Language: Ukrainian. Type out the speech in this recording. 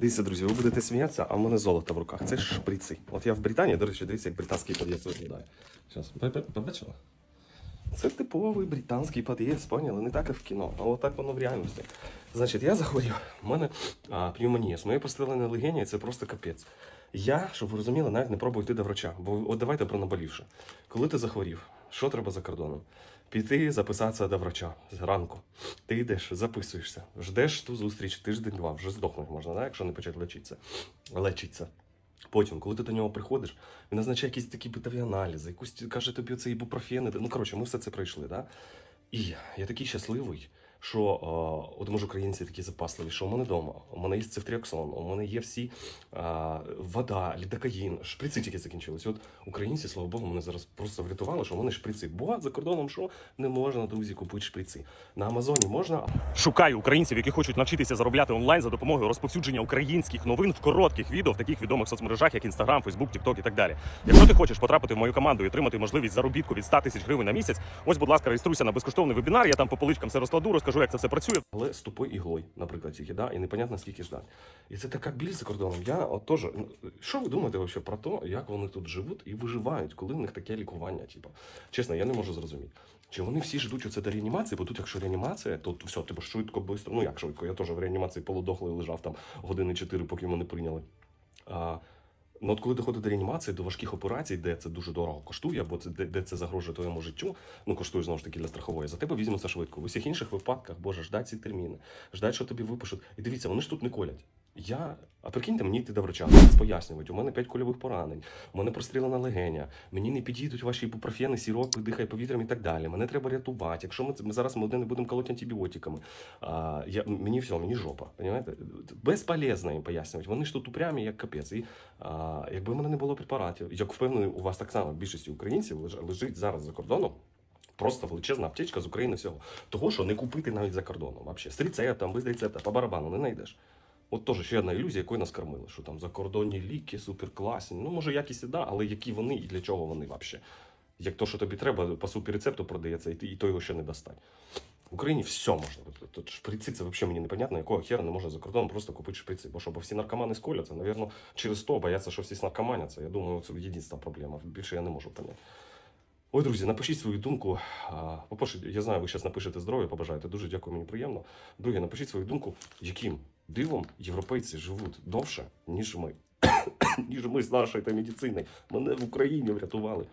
Дивіться, друзі, ви будете сміятися, а в мене золото в руках. Це шприци. От я в Британії, до речі, дивіться, як британський під'їзд виглядає. Зараз, побачила? Це типовий британський під'їзд, поняли? Не так, як в кіно, а отак воно в реальності. Значить, я захворів, у мене а, пневмонія, з моєю постріленою легені, це просто капець. Я, щоб ви розуміли, навіть не пробую йти до врача, бо от давайте про наболівше. Коли ти захворів, що треба за кордоном? Піти записатися до врача зранку. Ти йдеш, записуєшся, ждеш ту зустріч тиждень-два, вже здохнути можна, да? якщо не почати лечитися. Лечиться. Потім, коли ти до нього приходиш, він назначає якісь такі битові аналізи, якусь каже тобі це ібупрофени. Ну коротше, ми все це пройшли. Да? І я такий щасливий, що о, от може українці такі запасливі, що у мене вдома, у мене є цифтріоксон, у мене є всі а, вода, лідокаїн, шприци тільки закінчились. От українці, слава Богу, мене зараз просто врятували, що у мене шприци. Бо за кордоном що не можна, друзі, купити шприци. На Амазоні можна, Шукаю українців, які хочуть навчитися заробляти онлайн за допомогою розповсюдження українських новин в коротких відео в таких відомих соцмережах, як Instagram, Facebook, TikTok і так далі. Якщо ти хочеш потрапити в мою команду і отримати можливість заробітку від 100 тисяч гривень на місяць, ось, будь ласка, реєструйся на безкоштовний вебінар. Я там по поличкам все розкладу, розкажу, як це все працює. але з тупою іглою, наприклад, тільки, да? і непонятно скільки ждати. І це така біль за кордоном. Я от теж, ну, що ви думаєте вообще про те, як вони тут живуть і виживають, коли в них таке лікування? Типу? Чесно, я не можу зрозуміти. Чи вони всі ждуть оце до реанімації, бо тут, якщо реанімація, то все, типу, швидко, швидко. Ну як швидко? Я теж в реанімації полудохлий лежав там години чотири, поки мене прийняли. А, Ну, от коли доходить до реанімації, до важких операцій, де це дуже дорого коштує, або це де, де це загрожує твоєму життю, ну коштує знову ж таки для страхової. За тебе візьмуться швидко. В усіх інших випадках, боже, ждать ці терміни, ждать, що тобі випишуть. І дивіться, вони ж тут не колять. Я, а прикиньте, мені йти до врача, пояснюють, у мене п'ять кульових поранень, у мене прострілена легеня, мені не підійдуть ваші ібупрофени, сіропи, дихай повітрям і так далі. Мене треба рятувати. Якщо ми, ми зараз ми не будемо колоти антибіотиками, а, я, мені все, мені жопа. Понимаєте? Безполезно їм пояснювати. Вони ж тут упрямі, як капець. І а, якби в мене не було препаратів, як впевнений, у вас так само більшості українців леж- лежить зараз за кордоном. Просто величезна аптечка з України всього. Того, що не купити навіть за кордоном. Вообще. З рецептом, без рецепта, по барабану не знайдеш. От теж ще одна ілюзія, якою нас кормили, що там закордонні ліки суперкласні. Ну, може, якісь і да, але які вони і для чого вони взагалі? Як то, що тобі треба, по суперрецепту продається, і, ти, і то його ще не достань. В Україні все можна. Тут шприци це взагалі мені непонятно, якого хера не можна за кордоном просто купити шприци. Бо що, бо всі наркомани сколяться, навірно, через то бояться, що всі наркоманяться. Я думаю, це єдина проблема. Більше я не можу поняти. Ой, друзі, напишіть свою думку. По-перше, я знаю, ви зараз напишете здоров'я, побажаєте. Дуже дякую, мені приємно. Друге, напишіть свою думку, яким дивом європейці живуть довше, ніж ми. ніж ми з нашою та медициною. Мене в Україні врятували.